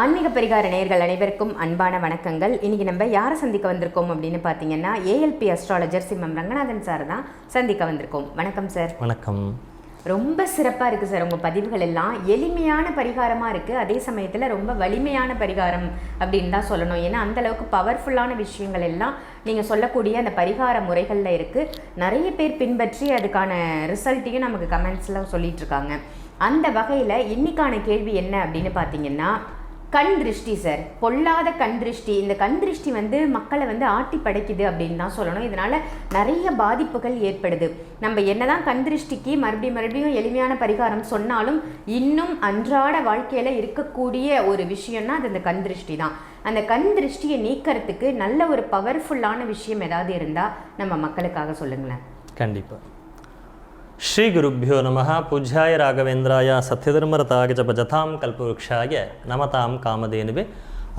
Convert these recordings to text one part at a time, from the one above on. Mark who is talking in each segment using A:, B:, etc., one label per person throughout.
A: ஆன்மீக பரிகார நேயர்கள் அனைவருக்கும் அன்பான வணக்கங்கள். இன்னைக்கு நம்ம யாரை சந்திக்க வந்திருக்கோம் அப்படின்னு பார்த்தீங்கன்னா ஏஎல்பி அஸ்ட்ராலஜர் சிம்மம் ரங்கநாதன் சார் தான் சந்திக்க வந்திருக்கோம். வணக்கம் சார்
B: வணக்கம்.
A: ரொம்ப சிறப்பாக இருக்குது சார் உங்கள் பதிவுகள் எல்லாம். எளிமையான பரிகாரமாக இருக்குது அதே சமயத்தில் ரொம்ப வலிமையான பரிகாரம் அப்படின்னு தான் சொல்லணும். ஏன்னா அந்த அளவுக்கு பவர்ஃபுல்லான விஷயங்கள் எல்லாம் நீங்கள் சொல்லக்கூடிய அந்த பரிகார முறைகளில் இருக்குது நிறைய பேர் பின்பற்றி அதுக்கான ரிசல்ட்டையும் நமக்கு கமெண்ட்ஸில் சொல்லிட்டு இருக்காங்க. அந்த வகையில் இன்னைக்கான கேள்வி என்ன அப்படின்னு பார்த்தீங்கன்னா கண் திருஷ்டி சார் பொல்லாத கண் திருஷ்டி. இந்த கண் திருஷ்டி வந்து மக்களை வந்து ஆட்டி படைக்குது அப்படின்னு தான் சொல்லணும். இதனால் நிறைய பாதிப்புகள் ஏற்படுது. நம்ம என்னதான் கண் திருஷ்டிக்கு மறுபடியும் மறுபடியும் எளிமையான பரிகாரம் சொன்னாலும் இன்னும் அன்றாட வாழ்க்கையில் இருக்கக்கூடிய ஒரு விஷயம்னா அது இந்த கண் திருஷ்டி தான். அந்த கண் திருஷ்டியை நீக்கிறதுக்கு நல்ல ஒரு பவர்ஃபுல்லான விஷயம் ஏதாவது இருந்தால் நம்ம மக்களுக்காக சொல்லுங்களேன்.
B: கண்டிப்பாக ஸ்ரீ குருப்பியோ நம பூஜ்யாய ராகவேந்திராய சத்யதர்மரதாகஜ பஜதாம் கல்பவருஷாய நமதாம் காமதேனுவே.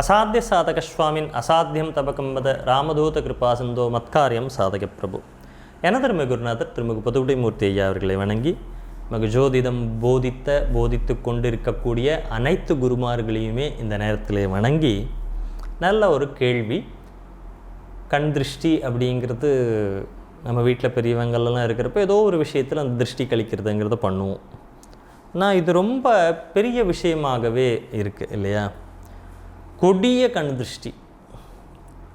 B: அசாத்திய சாதக சுவாமின் அசாத்தியம் தபகம்பத ராமதூத கிருபா சிந்தோ மத்காரியம் சாதக பிரபு எனதருமை குருநாதர் திருமிகு புதுவுடை மூர்த்தி ஐயா அவர்களை வணங்கி மகு ஜோதிடம் போதித்த போதித்து கொண்டிருக்கக்கூடிய அனைத்து குருமார்களையுமே இந்த நேரத்திலே வணங்கி நல்ல ஒரு கேள்வி கண் திருஷ்டி அப்படிங்கிறது நம்ம வீட்டில் பெரியவங்கள்லாம் இருக்கிறப்ப ஏதோ ஒரு விஷயத்தில் அந்த திருஷ்டி கழிக்கிறதுங்கிறத பண்ணுவோம். ஆனால் இது ரொம்ப பெரிய விஷயமாகவே இருக்குது இல்லையா? கொடிய கண் திருஷ்டி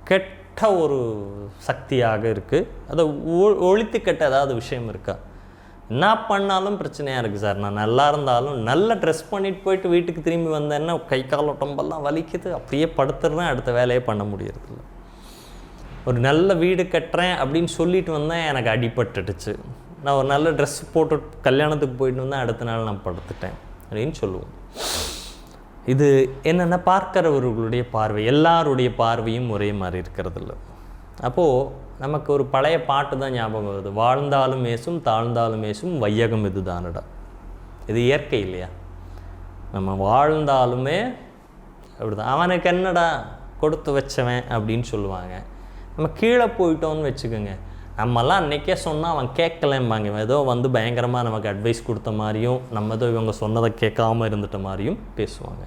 B: கெட்ட ஒரு சக்தியாக இருக்குது அதை ஒ- ஒழித்து கெட்ட ஏதாவது விஷயம் இருக்கா? என்ன பண்ணாலும் பிரச்சனையாக இருக்குது சார். நான் நல்லா இருந்தாலும் நல்ல ட்ரெஸ் பண்ணிட்டு போயிட்டு வீட்டுக்கு திரும்பி வந்தேன்னா கை கால் உடம்பெல்லாம் வலிக்குது. அப்படியே படுத்துடுறேன் அடுத்த வேலையே பண்ண முடியறதில்ல. ஒரு நல்ல வீடு கட்டுறேன் அப்படின்னு சொல்லிட்டு வந்தேன் எனக்கு அடிபட்டுடுச்சு. நான் ஒரு நல்ல ட்ரெஸ் போட்டு கல்யாணத்துக்கு போயிட்டு வந்தேன் அடுத்த நாள் நான் படுத்துட்டேன் அப்படின்னு சொல்லுவோம். இது என்னென்னா பார்க்கிறவர்களுடைய பார்வை? எல்லாருடைய பார்வையும் ஒரே மாதிரி இருக்கிறதில்ல. அப்போது நமக்கு ஒரு பழைய பாட்டு தான் ஞாபகம் வருது. வாழ்ந்தாலும் மேசும் தாழ்ந்தாலும் மேசும் வையகம் இதுதானடா? இது இயற்கை இல்லையா? நம்ம வாழ்ந்தாலுமே அப்படிதான். அவனுக்கு என்னடா கொடுத்து வச்சவன் அப்படின்னு சொல்லுவாங்க. நம்ம கீழே போயிட்டோம்னு வச்சுக்கோங்க. நம்மலாம் அன்னைக்கே சொன்னால் அவன் கேட்கலம்பாங்க. ஏதோ வந்து பயங்கரமாக நமக்கு அட்வைஸ் கொடுத்த மாதிரியும் நம்ம ஏதோ இவங்க சொன்னதை கேட்காம இருந்துட்ட மாதிரியும் பேசுவாங்க.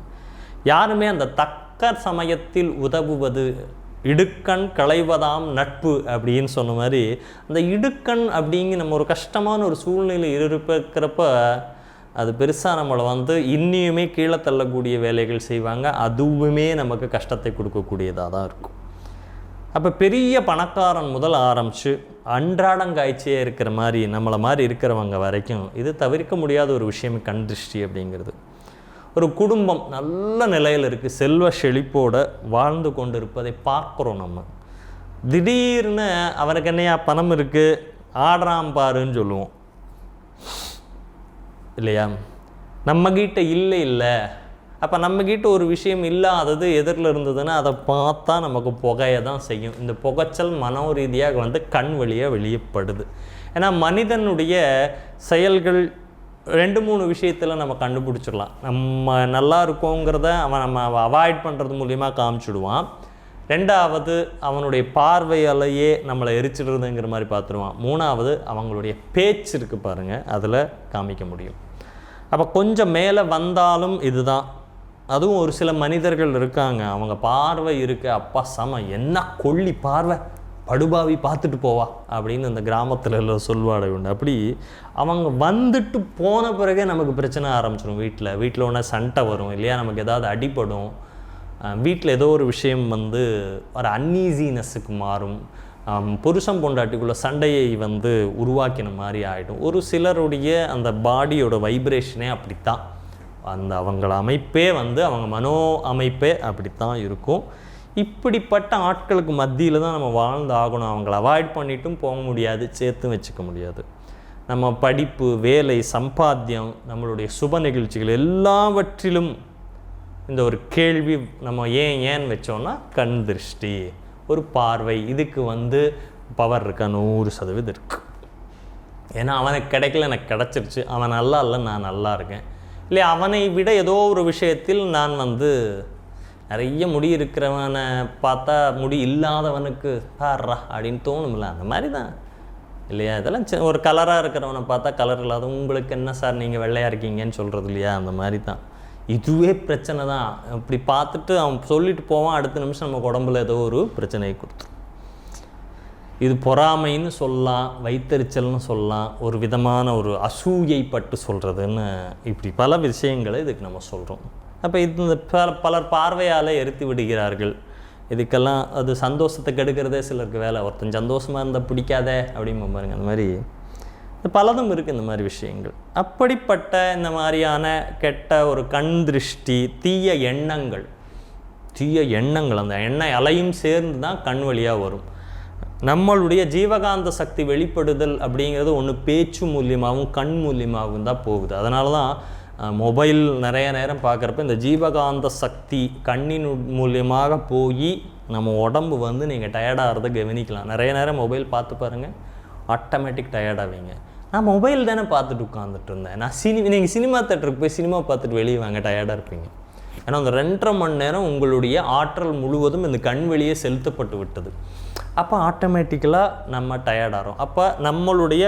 B: யாருமே அந்த தக்க சமயத்தில் உதவுவது இடுக்கண் களைவதாம் நட்பு அப்படின்னு சொன்ன மாதிரி அந்த இடுக்கண் அப்படிங்க நம்ம ஒரு கஷ்டமான ஒரு சூழ்நிலை இருக்கிறப்ப அது பெருசாக நம்மளை வந்து இன்னியுமே கீழே தள்ளக்கூடிய வேலைகள் செய்வாங்க. அதுவுமே நமக்கு கஷ்டத்தை கொடுக்கக்கூடியதாக தான் இருக்கும். அப்போ பெரிய பணக்காரன் முதல் ஆரம்பித்து அன்றாடங்காய்ச்சியே இருக்கிற மாதிரி நம்மளை மாதிரி இருக்கிறவங்க வரைக்கும் இது தவிர்க்க முடியாத ஒரு விஷயம் கண் திருஷ்டி அப்படிங்கிறது. ஒரு குடும்பம் நல்ல நிலையில் இருக்குது செல்வ செழிப்போட வாழ்ந்து கொண்டு இருப்பதை பார்க்குறோம் நம்ம. திடீர்னு அவனுக்கு என்னையா பணம் இருக்குது ஆடுறான் பாருன்னு சொல்லுவோம். இல்லையா? நம்மகிட்ட இல்லை இல்லை அப்போ நம்மக்கிட்ட ஒரு விஷயம் இல்லாதது எதிரில் இருந்ததுன்னா அதை பார்த்தா நமக்கு புகையை தான் செய்யும். இந்த புகைச்சல் மனோ ரீதியாக வந்து கண் வழியாக வெளியப்படுது. ஏன்னா மனிதனுடைய செயல்கள் ரெண்டு மூணு விஷயத்தில் நம்ம கண்டுபிடிச்சிடலாம். நம்ம நல்லா இருக்கோங்கிறத அவன் நம்ம அவாய்ட் பண்ணுறது மூலிமா காமிச்சிடுவான். ரெண்டாவது அவனுடைய பார்வையாலேயே நம்மளை எரிச்சிடுறதுங்கிற மாதிரி பார்த்துருவான். மூணாவது அவங்களுடைய பேச்சு இருக்குது பாருங்கள் அதில் காமிக்க முடியும். அப்போ கொஞ்சம் மேலே வந்தாலும் இதுதான். அதுவும் ஒரு சில மனிதர்கள் இருக்காங்க. அவங்க பார்வை இருக்கு. அப்பா சம என்ன கொள்ளி பார்வை. படுபாவி பார்த்துட்டு போவா அப்படின்னு அந்த கிராமத்தில் உள்ள சொல்வாடை உண்டு அப்படி அவங்க வந்துட்டு போன பிறகே நமக்கு பிரச்சனை ஆரம்பிச்சிடும் வீட்டில் வீட்டில் ஒன்றா சண்டை வரும் இல்லையா? நமக்கு ஏதாவது அடிபடும். வீட்டில் ஏதோ ஒரு விஷயம் வந்து ஒரு அன்ஈசினஸுக்கு மாறும். புருஷம் பொண்டாட்டிக்குள்ள சண்டையை வந்து உருவாக்கின மாதிரி ஆகிடும் ஒரு சிலருடைய அந்த பாடியோட வைப்ரேஷனே அப்படித்தான். அந்த அவங்கள அமைப்பே வந்து அவங்க மனோ அமைப்பே அப்படித்தான் இருக்கும். இப்படிப்பட்ட ஆட்களுக்கு மத்தியில் தான் நம்ம வாழ்ந்து ஆகணும். அவங்கள அவாய்ட் பண்ணிட்டும் போக முடியாது சேர்த்து வச்சுக்க முடியாது. நம்ம படிப்பு வேலை சம்பாத்தியம் நம்மளுடைய சுப நிகழ்ச்சிகள் எல்லாவற்றிலும் இந்த ஒரு கேள்வி நம்ம ஏன் ஏன் வச்சோம்னா கண் திருஷ்டி. ஒரு பார்வை இதுக்கு வந்து பவர் இருக்கா? நூறு சதவீதம் இருக்குது ஏன்னா அவனுக்கு கிடைக்கல எனக்கு கிடச்சிருச்சு. அவன் நல்லா இல்லை நான் நல்லா இருக்கேன். இல்லை அவனை விட ஏதோ ஒரு விஷயத்தில் நான் வந்து நிறைய முடி இருக்கிறவனை பார்த்தா முடி இல்லாதவனுக்கு பாடுறா அப்படின்னு தோணும்ல அந்த மாதிரி தான் இல்லையா? இதெல்லாம் ஒரு கலராக இருக்கிறவனை பார்த்தா கலர் இல்லாத உங்களுக்கு என்ன சார் நீங்கள் வெள்ளையாக இருக்கீங்கன்னு சொல்கிறது இல்லையா? அந்த மாதிரி தான் இதுவே பிரச்சனை தான் இப்படி பார்த்துட்டு அவன் சொல்லிட்டு போவான் அடுத்த நிமிஷம் நமக்கு உடம்புல ஏதோ ஒரு பிரச்சனையை கொடுத்துரும். இது பொறாமைன்னு சொல்லலாம் வைத்தறிச்சல்னு சொல்லலாம் ஒரு விதமான ஒரு அசூயைப்பட்டு சொல்கிறதுன்னு இப்படி பல விஷயங்களை இதுக்கு நம்ம சொல்கிறோம் அப்போ இது இந்த பல பலர் பார்வையால் எரித்து விடுகிறார்கள். இதுக்கெல்லாம் அது சந்தோஷத்தை கெடுக்கிறதே சிலருக்கு வேலை. ஒருத்தன் சந்தோஷமாக இருந்தால் பிடிக்காதே அப்படின்னு பாருங்க அந்த மாதிரி. பலதும் இருக்குது இந்த மாதிரி விஷயங்கள். அப்படிப்பட்ட இந்த மாதிரியான கெட்ட ஒரு கண் திருஷ்டி தீய எண்ணங்கள் தீய எண்ணங்கள் அந்த எண்ணெய் அலையும் சேர்ந்து தான் கண் வழியாக வரும். நம்மளுடைய ஜீவகாந்த சக்தி வெளிப்படுதல் அப்படிங்கிறது ஒன்று பேச்சு மூலியமாகவும் கண் மூலியமாகவும் தான் போகுது. அதனால தான் மொபைல் நிறைய நேரம் பார்க்குறப்ப இந்த ஜீவகாந்த சக்தி கண்ணின் மூலியமாக போய் நம்ம உடம்பு வந்து நீங்கள் டயர்டாகிறத கவனிக்கலாம். நிறைய நேரம் மொபைல் பார்த்து பாருங்கள் ஆட்டோமேட்டிக் டயர்டாவீங்க நான் மொபைல் தானே பார்த்துட்டு உட்காந்துட்டு இருந்தேன். நான் சினி நீங்கள் சினிமா தேட்டருக்கு போய் சினிமா பார்த்துட்டு வெளியே வாங்க டயர்டாக இருப்பீங்க. ஏன்னா அந்த ரெண்டரை மணி நேரம் உங்களுடைய ஆற்றல் முழுவதும் இந்த கண் வெளியே செலுத்தப்பட்டு விட்டது. அப்போ ஆட்டோமேட்டிக்கலாக நம்ம டயர்டாகிறோம் அப்போ நம்மளுடைய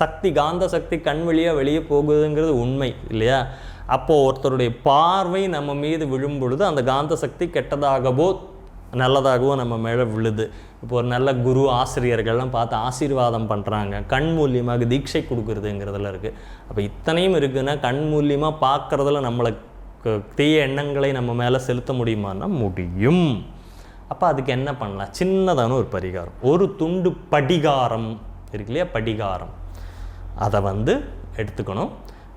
B: சக்தி காந்த சக்தி கண் வழியாக வெளியே போகுதுங்கிறது உண்மை இல்லையா? அப்போது ஒருத்தருடைய பார்வை நம்ம மீது விழும் பொழுது அந்த காந்த சக்தி கெட்டதாகவோ நல்லதாகவோ நம்ம மேலே விழுது. இப்போ ஒரு நல்ல குரு ஆசிரியர்கள்லாம் பார்த்து ஆசீர்வாதம் பண்ணுறாங்க கண் மூலியமாக தீட்சை கொடுக்குறதுங்கிறதுல இருக்குது அப்போ இத்தனையும் இருக்குதுன்னா கண் மூலியமாக பார்க்குறதுல நம்மளுக்கு தீய எண்ணங்களை நம்ம மேலே செலுத்த முடியுமான்னா முடியும். அப்போ அதுக்கு என்ன பண்ணலாம்? சின்னதான ஒரு பரிகாரம். ஒரு துண்டு படிகாரம். இருக்கு இல்லையா? படிகாரம். அதை வந்து எடுத்துக்கணும்.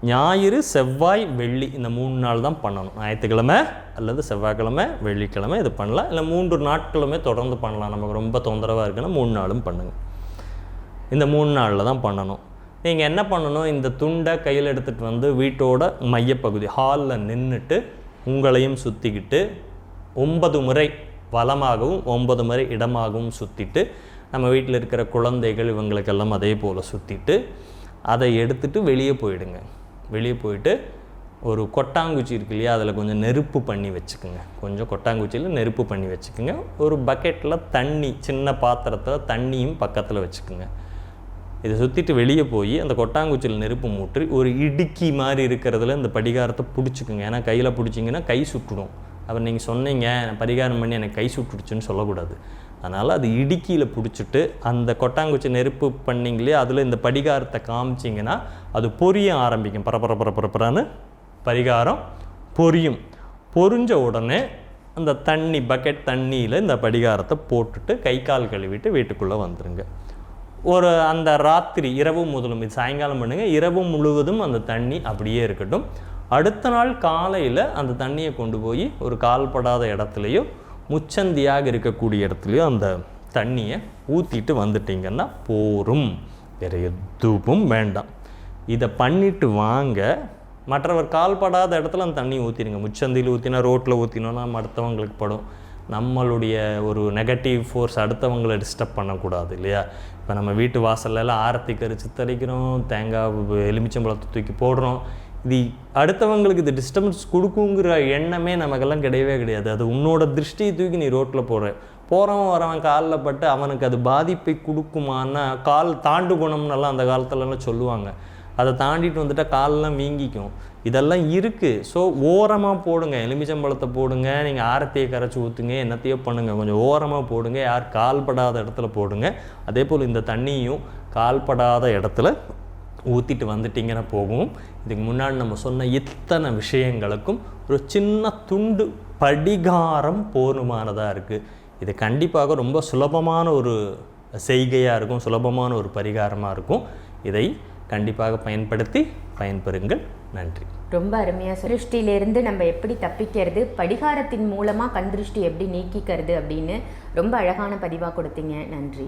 B: ஞாயிறு செவ்வாய் வெள்ளி இந்த மூணு நாள் தான் பண்ணணும். ஞாயிற்றுக்கிழமை அல்லது செவ்வாய்க்கிழமை வெள்ளிக்கிழமை இது பண்ணலாம். இல்லை மூன்று நாட்களுமே தொடர்ந்து பண்ணலாம். நமக்கு ரொம்ப தொந்தரவாக இருக்குன்னா மூணு நாளும் பண்ணுங்கள் இந்த மூணு நாளில் தான் பண்ணணும். நீங்கள் என்ன பண்ணணும்? இந்த துண்டை கையில் எடுத்துகிட்டு வந்து வீட்டோட மையப்பகுதி ஹாலில் நின்றுட்டு உங்களையும் சுற்றிக்கிட்டு ஒன்பது முறை வளமாகவும் ஒன்பது முறை இடமாகவும் சுற்றிட்டு நம்ம வீட்டில் இருக்கிற குழந்தைகள் இவங்களுக்கெல்லாம் அதே போல் சுற்றிட்டு அதை எடுத்துட்டு வெளியே போயிடுங்க. வெளியே போயிட்டு ஒரு கொட்டாங்குச்சி இருக்கு இல்லையா அதில் கொஞ்சம் நெருப்பு பண்ணி வச்சுக்கோங்க. கொஞ்சம் கொட்டாங்குச்சியில் நெருப்பு பண்ணி வச்சுக்கோங்க. ஒரு பக்கெட்டில் தண்ணி சின்ன பாத்திரத்தில் தண்ணியும் பக்கத்தில் வச்சுக்கோங்க. இதை சுற்றிட்டு வெளியே போய் அந்த கொட்டாங்குச்சியில் நெருப்பு மூட்டி ஒரு இடுக்கி மாதிரி இருக்கிறதுல இந்த படிகாரத்தை பிடிச்சிக்குங்க. ஏன்னா கையில் பிடிச்சிங்கன்னா கை சுட்டுடும். அப்புறம் நீங்கள் சொன்னீங்க பரிகாரம் பண்ணி எனக்கு கை சுட்டுடுச்சுன்னு சொல்லக்கூடாது. அதனால் அது இடுக்கியில் பிடிச்சிட்டு அந்த கொட்டாங்குச்சி நெருப்பு பண்ணிங்களே அதில் இந்த படிகாரத்தை காமிச்சிங்கன்னா அது பொரிய ஆரம்பிக்கும். பரபர பரபரப்புறான்னு பரிகாரம் பொரியும். பொரிஞ்ச உடனே அந்த தண்ணி பக்கெட் தண்ணியில் இந்த படிகாரத்தை போட்டுட்டு கை கால் கழுவிட்டு வீட்டுக்குள்ளே வந்துடுங்க ஒரு அந்த ராத்திரி இரவு முதலும் இது சாயங்காலம் பண்ணுங்க இரவு முழுவதும் அந்த தண்ணி அப்படியே இருக்கட்டும். அடுத்த நாள் காலையில் அந்த தண்ணியை கொண்டு போய் ஒரு கால்படாத இடத்துலையோ முச்சந்தியாக இருக்கக்கூடிய இடத்துலையோ அந்த தண்ணியை ஊற்றிட்டு வந்துட்டீங்கன்னா போரும். வேறு எதுவும் வேண்டாம். இதை பண்ணிட்டு வாங்க. மற்றவர் கால்படாத இடத்துல அந்த தண்ணி ஊற்றிடுங்க முச்சந்தியில் ஊற்றினா ரோட்டில் ஊற்றினோன்னா மற்றவங்களுக்கு படும். நம்மளுடைய ஒரு நெகட்டிவ் ஃபோர்ஸ் அடுத்தவங்களை டிஸ்டர்ப் பண்ணக்கூடாது இல்லையா? இப்போ நம்ம வீட்டு வாசல்லாம் ஆரத்தி கறிச்சு தெளிக்கிறோம் தேங்காய் எலுமிச்சம்பழத்தை தூக்கி போடுறோம். இது அடுத்தவங்களுக்கு இது டிஸ்டர்பன்ஸ் கொடுக்குங்கிற எண்ணமே நமக்கெல்லாம் கிடையவே கிடையாது. அது உன்னோட திருஷ்டியை தூக்கி நீ ரோட்டில் போடுற. போகிறவன் வரவன் காலில் பட்டு அவனுக்கு அது பாதிப்பை கொடுக்குமான்னா கால் தாண்டு குணம்னெல்லாம் அந்த காலத்துலலாம் சொல்லுவாங்க. அதை தாண்டிட்டு வந்துட்டால் காலெல்லாம் வீங்கிக்கும். இதெல்லாம் இருக்குது ஸோ ஓரமாக போடுங்க. எலுமிச்சம்பழத்தை போடுங்க. நீங்கள் ஆரத்தியை கரைச்சி ஊற்றுங்க என்னத்தையோ பண்ணுங்கள் கொஞ்சம் ஓரமாக போடுங்க. யார் கால்படாத இடத்துல போடுங்க. அதே போல் இந்த தண்ணியும் கால்படாத இடத்துல ஊற்றிட்டு வந்துட்டிங்கன்னா போகும். இதுக்கு முன்னாடி நம்ம சொன்ன இத்தனை விஷயங்களுக்கும் ஒரு சின்ன துண்டு படிகாரம் போதுமானதாக இருக்குது இது கண்டிப்பாக ரொம்ப சுலபமான ஒரு செய்கையாக இருக்கும் சுலபமான ஒரு பரிகாரமாக இருக்கும். இதை கண்டிப்பாக பயன்படுத்தி பயன்பெறுங்கள். நன்றி.
A: ரொம்ப அருமையாக சிருஷ்டியிலேருந்து நம்ம எப்படி தப்பிக்கிறது படிகாரத்தின் மூலமாக கண் திருஷ்டி எப்படி நீக்கிக்கிறது அப்படின்னு ரொம்ப அழகான பதிவாக கொடுத்தீங்க. நன்றி.